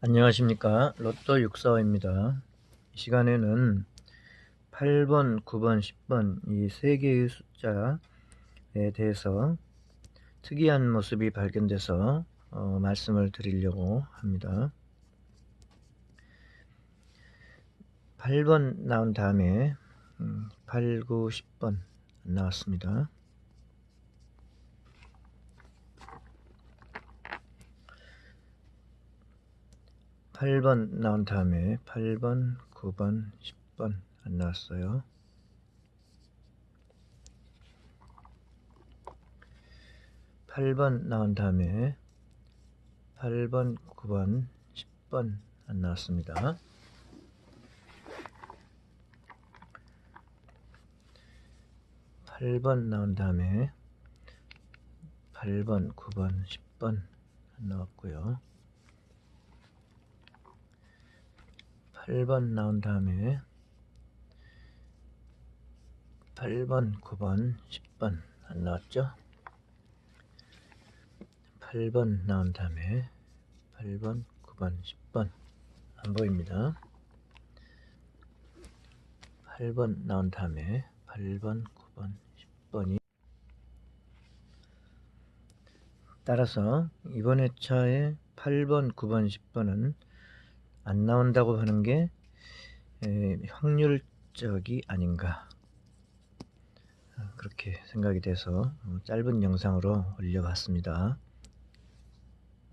안녕하십니까. 로또 645입니다. 이 시간에는 8번 9번 10번 이 세 개의 숫자에 대해서 특이한 모습이 발견돼서 어, 말씀을 드리려고 합니다. 8번 나온 다음에 음, 8, 9, 10번 나왔습니다 8번 나온 다음에 8번, 9번, 10번 안 나왔어요. 팔번 나온 다음에 8번, 9번, 10번 안 나왔습니다. 팔 번 나온 다음에 8번, 9번, 10번 안 나왔고요. 8번 나온 다음에 8번, 9번, 10번 안 나왔죠? 8번 나온 다음에 8번, 9번, 10번 안 보입니다. 8번 나온 다음에 8번, 9번, 10번이 따라서 이번 회차에 8번, 9번, 10번은 안 나온다고 하는 게 에, 확률적이 아닌가 어, 그렇게 생각이 돼서 어, 짧은 영상으로 올려봤습니다.